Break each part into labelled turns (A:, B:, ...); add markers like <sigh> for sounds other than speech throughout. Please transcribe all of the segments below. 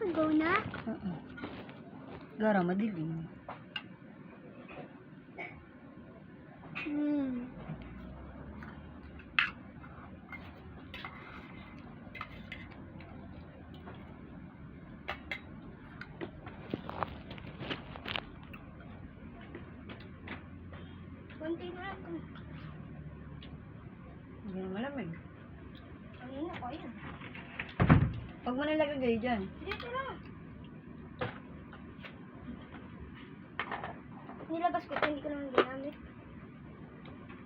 A: Nakagaw na?
B: Oo. Gara, madilim.
A: Hmm. Kunti na lang.
B: Hindi na malamig.
A: Ang ina ko yan.
B: Huwag mo nilagay dyan.
A: Dito lang. Nilabas ko ito, hindi ko naman ginamit.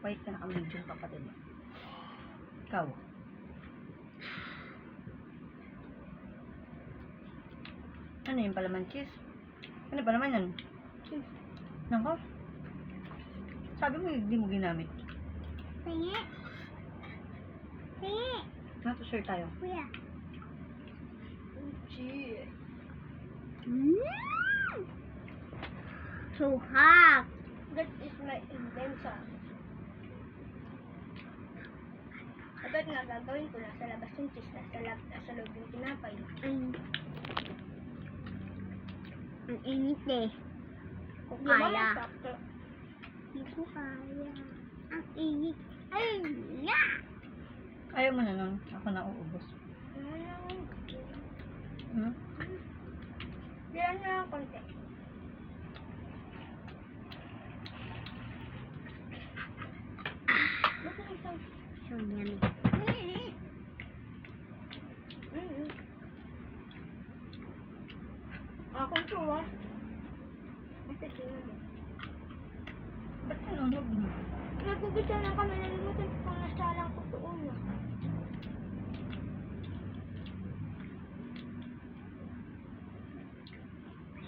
B: Wait ka naka-medium kapatid mo. Ikaw. Ano yung palaman cheese? Ano palaman yan?
A: Cheese.
B: Nako. Sabi mo hindi mo ginamit.
A: Pingi. Pingi.
B: Nato share tayo.
A: Kuya. So hot. That is my invention. Dapat nga gagawin ko nasa labas yung cheese, nasa, lab, nasa loob yung tinapay. Ang, ang init eh. Ko kaya. Hindi ko kaya. Ang init. Ay, na!
B: Ayaw mo na nun. Ako na uubos. Hmm?
A: Diyan na konti. So yummy. To ah. Ito tingnan
B: Ba't nanunog mo?
A: Nagugutsa na kami, nalimutan ko kung nasalang ko doon.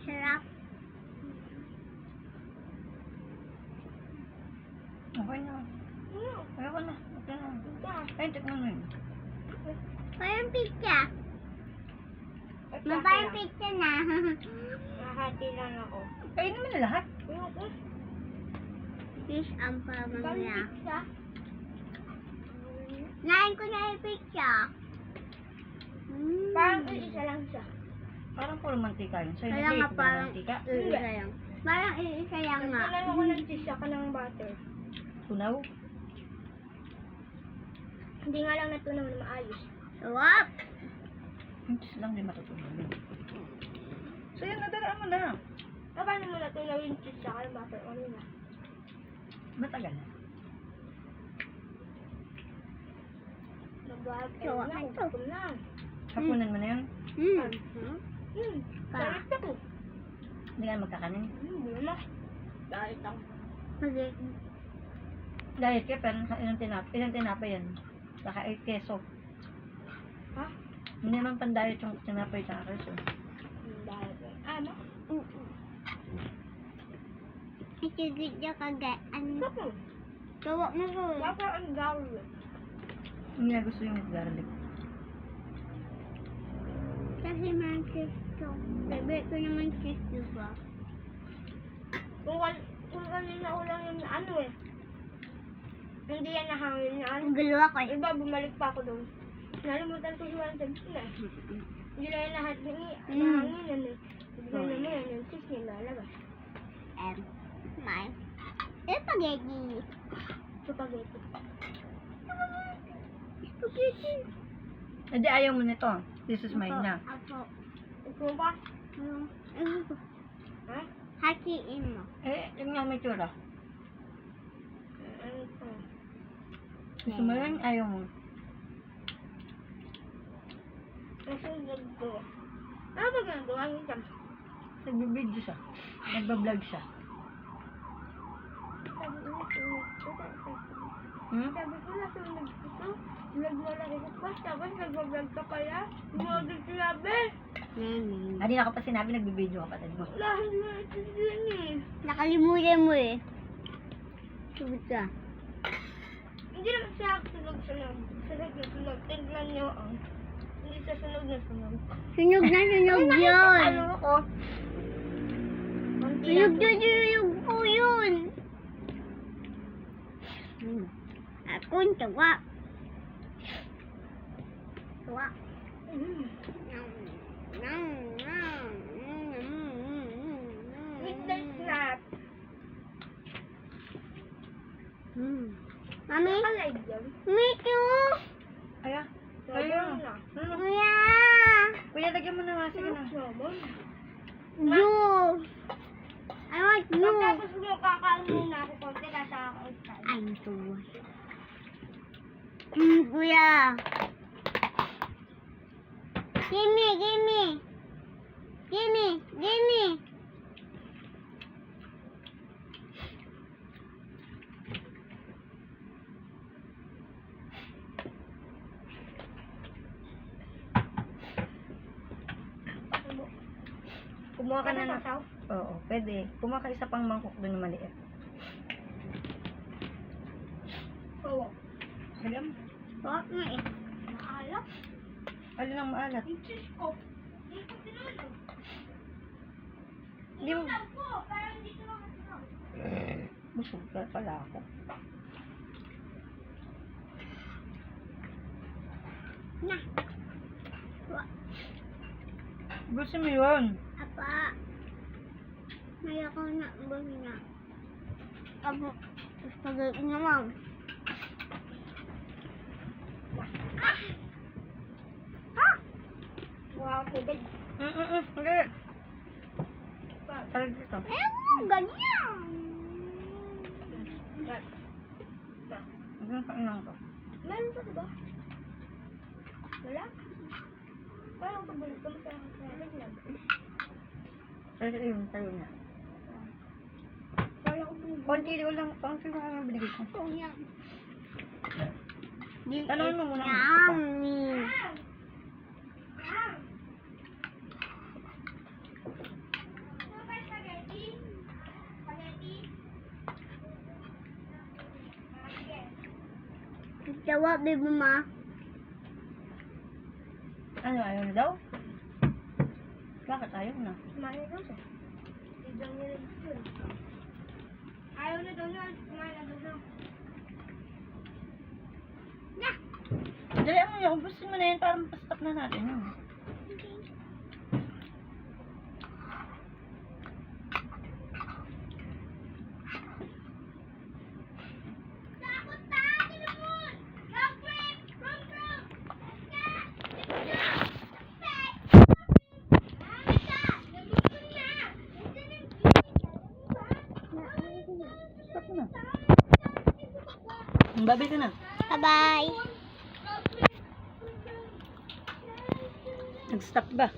A: Sarap.
B: Okay na. Ayoko na. Okay na. Ay, tikman mo yun.
A: Parang pizza. Parang pizza na. <laughs> Nahati lang ako.
B: Kainin mo na lahat.
A: Fish ang pamangya. Nain ko na yung pizza. Mm. Parang isa lang siya.
B: Parang puro mantika yun. Sa'yo
A: Kaya
B: na
A: nga
B: cake,
A: parang
B: mantika.
A: iisa lang. Parang iisa lang nga. Kailan ako ng cheese ka ng butter.
B: Tunaw.
A: Hindi nga lang natunaw na maayos. Sarap!
B: Cheese lang din matutunan yun. So yun, nadaraan mo na.
A: Ah, paano mo natunaw yung cheese sa ng butter? Ano na?
B: Matagal na.
A: Nag-vlog. Ayun na, gutom na.
B: Hapunan mo na yun.
A: Hmm. Hmm. Sarap ako.
B: Hindi ka na magkakanin.
A: Hmm, hindi na. Dahil ako.
B: Diet ka, pero sa ilang tinap ilang tinapay yan. Saka 8 keso.
A: Ha?
B: Hindi naman pan-diet yung tinapay sa.
A: Dahil ako. Ano? Ikigidya ka ga. Ano? Gawa mo ko. Gawa ang gawin.
B: Hindi na gusto yung garlic.
A: Kasi man cheese to. Favorite ko naman di ba? Kung, kung kanina ko lang yung ano eh. Hindi yan nahangin na ano. Gulo ako eh. Iba, bumalik pa ako doon. Nalimutan ko yung one times na. Hindi na lahat ng nahangin yan eh. Bigla
B: Oh.
A: naman yan, yung cheese nilalabas. Um, my spaghetti. Spaghetti. Spaghetti.
B: Hindi, ayaw mo nito. This is mine na.
A: Apo. Ikaw ba? Ano? <laughs> Ha? Hatiin mo.
B: Eh, yung nga may tsura.
A: Ano to?
B: Gusto mo lang, ayaw mo.
A: Nasunog ko. Ano ba ginagawa niyo dyan?
B: Nagbibideo siya. Nagbablog siya.
A: Sabi ko, ko.
B: Hmm?
A: Sabi ko, ko. Vlog mo lang ito pa. Tapos nag-vlog ka pala. Hindi mo sinabi.
B: Hindi na ka pa sinabi, nagbibideo ka patid mo.
A: Lahat mo ito din eh. Nakalimutan mo eh. Sugod ka. Hindi naman siya sunog-sunog. Sunog na sunog. Tingnan niyo ang sa sunog na sunog.
C: Sunog na sunog Ay, yun.
A: Ano ko?
C: Sunog na sunog po yun. Hmm. Akong tawa. Tawa.
A: Mm.
C: With the snap.
A: Mm. Mami?
C: Me. You. I want you.
A: Pagkatapos mo, kakain muna ako konti kasi ako excited.
C: Ay, ito. Mm, kuya. Gimme, gimme. Gimme,
B: Kumuha ka na ng...
A: sasaw?
B: Oo, pwede. Kumuha ka isa pang mangkok doon na maliit.
A: Oo.
B: Mo.
C: Huwag nga eh.
A: Maalat.
B: Alin ang maalat?
A: Yung cheese ko. Hindi ko tinulog.
B: Hindi mo...
A: Hindi ko makasinaw.
B: Busog ka pala ako.
C: Na.
B: Gusto mo yun?
C: Apa. May ako na bumi na. Abo. Spaghetti naman.
A: Wow, tubig.
B: Mm-mm-mm. Hindi. Talag dito.
C: Ewan, ganyan.
B: Hanggang kainan ko.
A: Meron pa, diba? Wala? Parang pabalik ko sa nalaglag.
B: Tayo yun, tayo na.
A: Parang ko.
B: Konti lang, konti lang ang binigay ko.
C: Oh, yan.
B: Tanongin mo muna ko.
C: Yummy. Jawab, baby ma.
B: Ano, ayaw na daw? Bakit ayaw na?
A: Kumain daw rin yun. Ayaw na daw niya. Kumain na daw siya.
B: Dali mo yun, gusto mo na yun para mapastop na natin yun. Babi ka na.
C: Bye-bye.
B: Nag-stop ba?